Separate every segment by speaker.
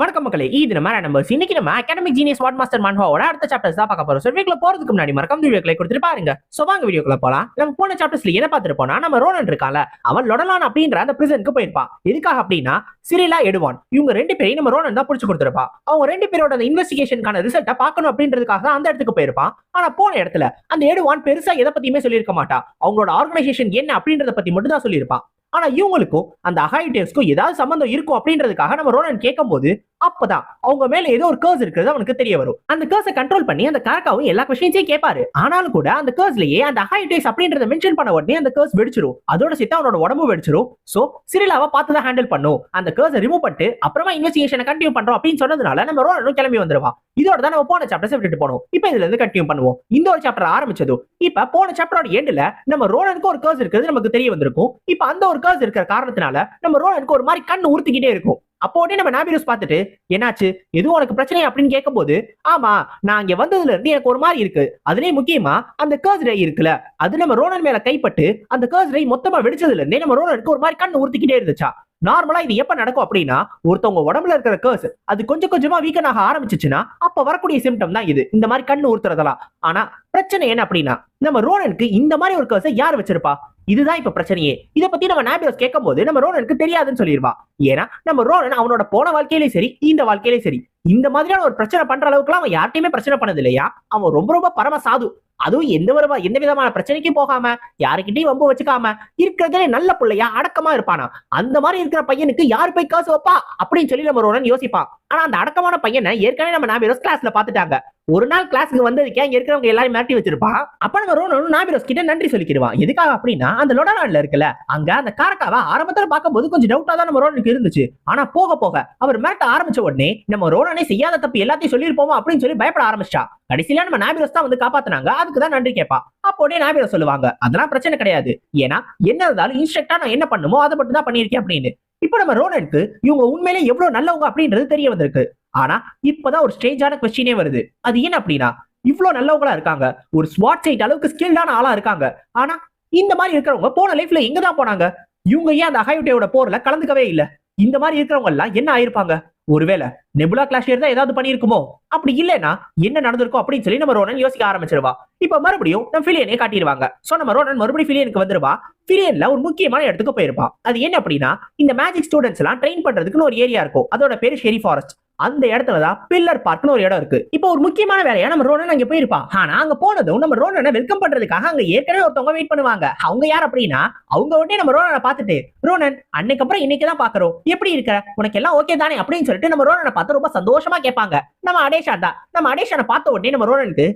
Speaker 1: வணக்கம் மக்களே இது நம்ம நம்பர்ஸ் இன்னைக்கு நம்ம அகாடமிக் ஜீனியஸ் வாட் மாஸ்டர் மன்ஹாவோட அடுத்த சாப்டர்ஸ் தான் பார்க்க போறோம். ஸோ வீடியோக்குள்ள போறதுக்கு முன்னாடி மறக்காம வீடியோக்களை கொடுத்துட்டு பாருங்க. ஸோ வாங்க வீடியோக்குள்ள போலாம். நம்ம போன சாப்டர்ஸ்ல என்ன பார்த்துட்டு போனா நம்ம ரோனன் இருக்கால அவன் லொடலான் அப்படின்ற அந்த பிரிசனுக்கு போயிருப்பான். எதுக்காக அப்படின்னா சிரிலா எடுவான் இவங்க ரெண்டு பேரையும் நம்ம ரோனன் தான் புடிச்சு கொடுத்துருப்பா அவங்க ரெண்டு பேரோட அந்த இன்வெஸ்டிகேஷனுக்கான ரிசல்ட்டை பார்க்கணும் அப்படின்றதுக்காக தான் அந்த இடத்துக்கு போயிருப்பான். ஆனா போன இடத்துல அந்த எடுவான் பெருசா எதை பத்தியுமே சொல்லியிருக்க மாட்டா அவங்களோட ஆர்கனைசேஷன் என்ன அப்படின்றத பத்தி மட்டும் தான் சொல்லியிருப்பான். ஆனா இவங்களுக்கும் அந்த அஹைடேவ்ஸ்க்கும் ஏதாவது சம்பந்தம் இருக்கும் அப்படின்றதுக்காக நம்ம ரோனன் கேட்கும்போது அப்பதான் அவங்க மேல ஏதோ ஒரு கேர்ஸ் இருக்கிறது அவனுக்கு தெரிய வரும். அந்த கேர்ஸை கண்ட்ரோல் பண்ணி அந்த காக்காவும் எல்லா கொஸ்டின்ஸையும் கேட்பாரு. ஆனாலும் கூட அந்த கேர்ஸ்லயே அந்த ஹைடேஸ் அப்படின்றத மென்ஷன் பண்ண உடனே அந்த கேர்ஸ் வெடிச்சிரும். அதோட சேர்த்து அவனோட உடம்பு வெடிச்சிரும். சோ சிரிலாவை பார்த்து தான் ஹேண்டில் பண்ணும். அந்த கேர்ஸை ரிமூவ் பண்ணிட்டு அப்புறமா இன்வெஸ்டிகேஷனை கண்டினியூ பண்றோம் அப்படின்னு சொன்னதுனால நம்ம ரோனனும் கிளம்பி வந்துருவான். இதோட தான் நம்ம போன சாப்டர்ஸ் விட்டுட்டு போனோம். இப்போ இதுல இருந்து கண்டினியூ பண்ணுவோம். இந்த ஒரு சாப்டர் ஆரம்பிச்சதும் இப்ப போன சாப்டரோட எண்டுல நம்ம ரோனனுக்கு ஒரு கேர்ஸ் இருக்கிறது நமக்கு தெரிய வந்திருக்கும். இப்ப அந்த ஒரு கேர்ஸ் இருக்கிற காரணத்தினால நம்ம ரோனனுக்கு ஒரு மாதிரி கண்ணு உறுத்திக்கிட்டே இருக்கும். அப்போ உடனே நம்ம நாபிரஸ் பார்த்துட்டு என்னாச்சு? எதுவும் உனக்கு பிரச்சனை அப்படின்னு கேட்கும்போது ஆமா நான் இங்க வந்ததுல இருந்து எனக்கு ஒரு மாதிரி இருக்கு. அதுலயே முக்கியமா அந்த கேர்ஸ் ரே இருக்குல்ல அது நம்ம ரோனன் மேல கைப்பட்டு அந்த கேர்ஸ் ரே மொத்தமா வெடிச்சதுல இருந்தே நம்ம ரோனனுக்கு ஒரு மாதிரி கண்ணு உறுத்திக்கிட்டே இருந்துச்சா? நார்மலா இது எப்ப நடக்கும் அப்படின்னா ஒருத்தவங்க உடம்புல இருக்கிற கேர்ஸ் அது கொஞ்சம் கொஞ்சமா வீக்கன் ஆக ஆரம்பிச்சுச்சுன்னா அப்ப வரக்கூடிய சிம்டம் தான் இது. இந்த மாதிரி கண்ணு உறுத்துறதெல்லாம். ஆனா பிரச்சனை என்ன அப்படின்னா நம்ம ரோனனுக்கு இந்த மாதிரி ஒரு கேர்ஸை யார் வச்சிருப்பா? இதுதான் இப்ப பிரச்சனையே. இதை பத்தி நம்ம நாபியோஸ் கேட்கும் போது நம்ம ரோனனுக்கு தெரியாதுன்னு சொல்லிடுவா ஏன்னா நம்ம ரோனன் அவனோட போன வாழ்க்கையிலே சரி இந்த வாழ்க்கையிலே சரி. இந்த மாதிரியான ஒரு பிரச்சனை பண்ற அளவுக்குலாம் அவன் யார்ட்டையுமே பிரச்சனை பண்ணது இல்லையா அவன் ரொம்ப ரொம்ப பரம சாது. அதுவும் எந்த ஒரு எந்த விதமான பிரச்சனைக்கும் போகாம யாருக்கிட்டையும் வம்பு வச்சுக்காம இருக்கிறதுலே நல்ல பிள்ளையா அடக்கமா இருப்பானா? அந்த மாதிரி இருக்கிற பையனுக்கு யார் போய் காசு வைப்பா? அப்படின்னு சொல்லி நம்ம ரோனன் யோசிப்பான். ஆனா அந்த அடக்கமான பையனை ஏற்கனவே நம்ம நாபிரோஸ் கிளாஸ்ல பாத்துட்டாங்க ஒரு நாள் கிளாஸுக்கு வந்ததுக்கே அங்க இருக்கிறவங்க எல்லாரும் மிரட்டி வச்சிருப்பான். அப்ப நம்ம ரோனனும் நாபிரோஸ் கிட்ட நன்றி சொல்லிக்கிடுவான். எதுக்காக அப்படின்னா அந்த லொடனான்ல இருக்குல்ல அங்க அந்த காரக்காவை ஆரம்பத்துல பார்க்கும்போது கொஞ்சம் டவுட்டா தான் நம்ம ரோனுக்கு இருந்துச்சு. ஆனா போக போக அவர் மிரட்ட ஆரம்பிச்ச உடனே நம்ம ரோனனே செய்யாத தப்பு எல்லாத்தையும் சொல்லியிருப்போமா அப்படின்னு சொல்லி பயப்பட ஆரம்பிச்சா கடைசியில நம்ம நாபிரோஸ் தான் வந்து காப்பாத்துனாங்க. அதுக்கு தான் நன்றி கேட்பா. அப்போடே உடனே சொல்லுவாங்க அதெல்லாம் பிரச்சனை கிடையாது. ஏன்னா என்ன இருந்தாலும் இன்ஸ்ட்ரக்டா நான் என்ன பண்ணுமோ அதை மட்டும் தான் பண்ணியிருக்கேன் அப்படின்னு. இப்ப நம்ம ரோனனுக்கு இவங்க உண்மையிலே எவ்வளவு நல்லவங்க அப்படின்றது தெரிய வந்திருக்கு. ஆனா இப்பதான் ஒரு ஸ்டேஜான கொஸ்டினே வருது. அது ஏன் அப்படின்னா இவ்வளவு நல்லவங்களா இருக்காங்க. ஒரு ஸ்வாட் சைட் அளவுக்கு ஸ்கில்டான ஆளா இருக்காங்க. ஆனா இந்த மாதிரி இருக்கிறவங்க போன லைஃப்ல எங்க தான் போனாங்க? இவங்க ஏன் அந்த அகையுட்டையோட போர்ல கலந்துக்கவே இல்ல? இந்த மாதிரி இருக்கிறவங்க எல்லாம் என்ன ஆயிருப்பாங்க? ஒருவேளை நெபுலா கிளாஷியர் தான் ஏதாவது பண்ணியிருக்குமோ? அப்படி இல்லைன்னா என்ன நடந்திருக்கும் அப்படின்னு சொல்லி நம்ம ரோனன் யோசிக்க ஆரம்பிச்சிருவா. இப்ப மறுபடியும் நம்ம ஃபிலியனே காட்டிடுவாங்க. சோ நம்ம ரோனன் மறுபடியும் ஃபிலியனுக்கு வந்துருவா. ஃபிலியன்ல ஒரு முக்கியமான இடத்துக்கு போயிருப்பா. அது என்ன அப்படின்னா இந்த மேஜிக் ஸ்டூடெண்ட்ஸ் எல்லாம் ட்ரெயின் பண்றதுக்குன்னு ஒரு ஏரியா இருக்கும். அதோட பேரு ஷெரி ஃபாரஸ்ட் அந்த இடத்துல தான் பில்லர் பார்க்னு ஒரு இடம் இருக்கு. இப்போ ஒரு முக்கியமான வேலையா நம்ம ரோனன் அங்க போயிருப்பா. ஆனா அங்க போனதும் நம்ம ரோனனை வெல்கம் பண்றதுக்காக அங்க ஏற்கனவே ஒருத்தவங்க வெயிட் பண்ணுவாங்க. அவங்க யார் அப்படின்னா அவங்க உடனே நம்ம ரோனனை பார்த்துட்டு ரோனன் அன்னைக்கு அப்புறம் இன்னைக்கு தான் பாக்குறோம் எப்படி இருக்க? உனக்கு எல்லாம் ஓகே தானே? அப்படின்னு சொல்லிட்டு நம்ம ரோனனை பார்த்து ரொம்ப சந்தோஷமா கேட்பாங்க. நம்ம அடேஷா தான் நம்ம அடேஷானை பார்த்த உடனே நம்ம ரோனனுக்கு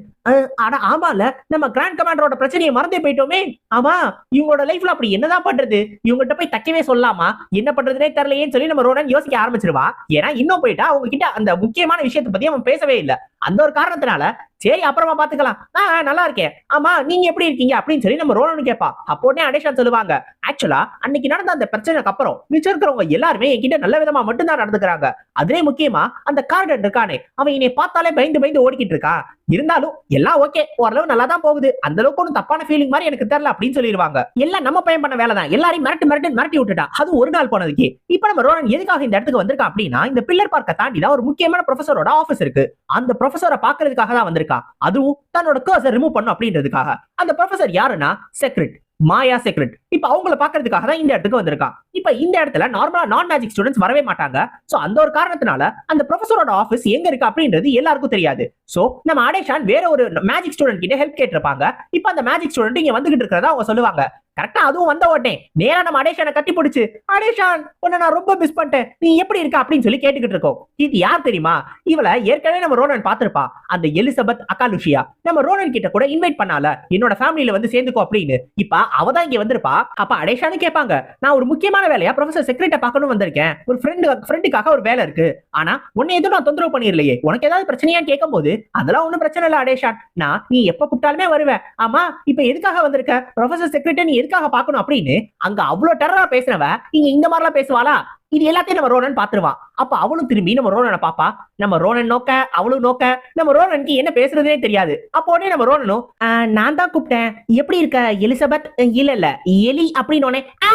Speaker 1: ஆனா ஆமால நம்ம கிராண்ட் கமாண்டரோட பிரச்சனையை மறந்தே போயிட்டோமே. ஆமா இவங்களோட லைஃப்ல அப்படி என்னதான் பண்றது? இவங்ககிட்ட போய் தக்கவே சொல்லலாமா என்ன பண்றதுனே தெரியலையேன்னு சொல்லி நம்ம ரோனன் யோசிக்க ஆரம்பிச்சிருவா. ஏன்னா இன்னும் போயிட்டா அவங்க கிட்ட அந்த முக்கியமான விஷயத்தை பத்தி அவன் பேசவே இல்லை. அந்த ஒரு காரணத்தினால சரி அப்புறமா பாத்துக்கலாம் ஆஹ் நல்லா இருக்கேன் ஆமா நீங்க எப்படி இருக்கீங்க? அப்படின்னு சொல்லி நம்ம ரோலனு கேட்பா. அப்போ உடனே அடேஷா சொல்லுவாங்க ஆக்சுவலா அன்னைக்கு நடந்த அந்த பிரச்சனைக்கு அப்புறம் மிச்சம் இருக்கிறவங்க எல்லாருமே என்கிட்ட நல்ல விதமா மட்டும்தான் நடந்துக்கிறாங்க. அதுலயே முக்கியமா அந்த கார்டன் இருக்கானே அவன் என்னை பார்த்தாலே பயந்து பயந்து ஓடிக்கிட்டு இருக்கான். இருந்தாலும் எல்லாம் ஓகே ஓரளவு நல்லா தான் போகுது. அந்த அளவுக்கு ஒன்றும் தப்பான ஃபீலிங் மாதிரி எனக்கு தெரியல அப்படின்னு சொல்லிடுவாங்க. எல்லாம் நம்ம பையன் பண்ண வேலை தான் எல்லாரையும் மிரட்டு மிரட்டு மிரட்டி விட்டுட்டா அது ஒரு நாள் போனதுக்கு. இப்ப நம்ம ரோனன் எதுக்காக இந்த இடத்துக்கு வந்திருக்கா அப்படின்னா இந்த பில்லர் பார்க்க தாண்டி தான் ஒரு முக்கியமான ப்ரொஃபஸரோட ஆஃபீஸ் இருக்கு. அந்த ப்ரொஃபஸரை பாக்குறதுக்காக தான் வந்திருக்கா. அதுவும் தன்னோட கர்ஸை ரிமூவ் பண்ணும் அப்படின்றதுக்காக. அந்த ப்ரொஃபஸர் யாருன்னா செக்ரெட் மாயா செக்ரெட் இப்ப அவங்கள பாக்குறதுக்காக தான் இந்த இடத்துக்கு வந்திருக்கான் இப்ப இந்த இடத்துல நார்மலா நான் மேஜிக் ஸ்டூடெண்ட்ஸ் வரவே மாட்டாங்க. சோ அந்த ஒரு காரணத்தினால அந்த ப்ரொஃபஸரோட ஆஃபீஸ் எங்க இருக்கு அப்படின்றது எல்லாருக்கும் தெரியாது. சோ நம்ம அடேஷான் வேற ஒரு மேஜிக் ஸ்டூடெண்ட் கிட்ட ஹெல்ப் கேட்டிருப்பாங்க. இப்ப அந்த மேஜிக் ஸ்டூடெண்ட் இங்க வந்துகிட்டு இருக்கிறதா அவங்க சொல்லுவாங்க. கரெக்டா அதுவும் வந்த உடனே நேரா நம்ம அடேஷான கட்டி பிடிச்சு அடேஷான் உன்னை நான் ரொம்ப மிஸ் பண்ணிட்டேன். நீ எப்படி இருக்க? அப்படின்னு சொல்லி கேட்டுக்கிட்டு இருக்கோம். இது யார் தெரியுமா? இவளை ஏற்கனவே நம்ம ரோனன் பார்த்திருப்பா. அந்த எலிசபெத் அகாலுஷியா நம்ம ரோனன் கிட்ட கூட இன்வைட் பண்ணால என்னோட ஃபேமிலியில வந்து சேர்ந்துக்கோ அப்படின்னு. இப்ப அவதான் இங்க வந்திருப்பா. அப்ப அடேஷான்னு கேட்பாங்க. நான் ஒரு முக்கியமான வேலையா? ப்ரொஃபசர் செக்ரட்டை பார்க்கணும் வந்திருக்கேன். ஒரு ஃப்ரெண்டு ஃப்ரெண்டுக்காக ஒரு வேலை இருக்கு. ஆனா உன்னை எதுவும் நான் தொந்தரவு பண்ணிடலையே. உனக்கு ஏதாவது பிரச்சனையான்னு கேட்கும்போது அதெல்லாம் ஒன்னும் பிரச்சனை இல்ல அடேஷான் நான் நீ எப்ப கூப்பிட்டாலுமே வருவேன் ஆமா இப்ப எதுக்காக வந்திருக்க? ப்ரொஃபசர் செக்ரட்டரி நீ எதுக்காக பார்க்கணும் அப்படின்னு அங்க அவ்வளவு டெரரா பேசுறவ இங்க இந்த மாதிரிலாம் பேசுவாளா? இது எல்லாத்தையும் நம்ம ரோனன் பாத்துருவான் அப்ப அவளும் திரும்பி நம்ம ரோனனை பாப்பா. நம்ம ரோனன் நோக்க அவளும் நோக்க. நம்ம ரோனனுக்கு என்ன பேசுறதுனே தெரியாது. அப்போ உடனே நம்ம ரோனனும் நான் தான் கூப்பிட்டேன். எப்படி இருக்க எலிசபெத்? இல்ல இல்ல. எலி அப்படின்னு "ஆ,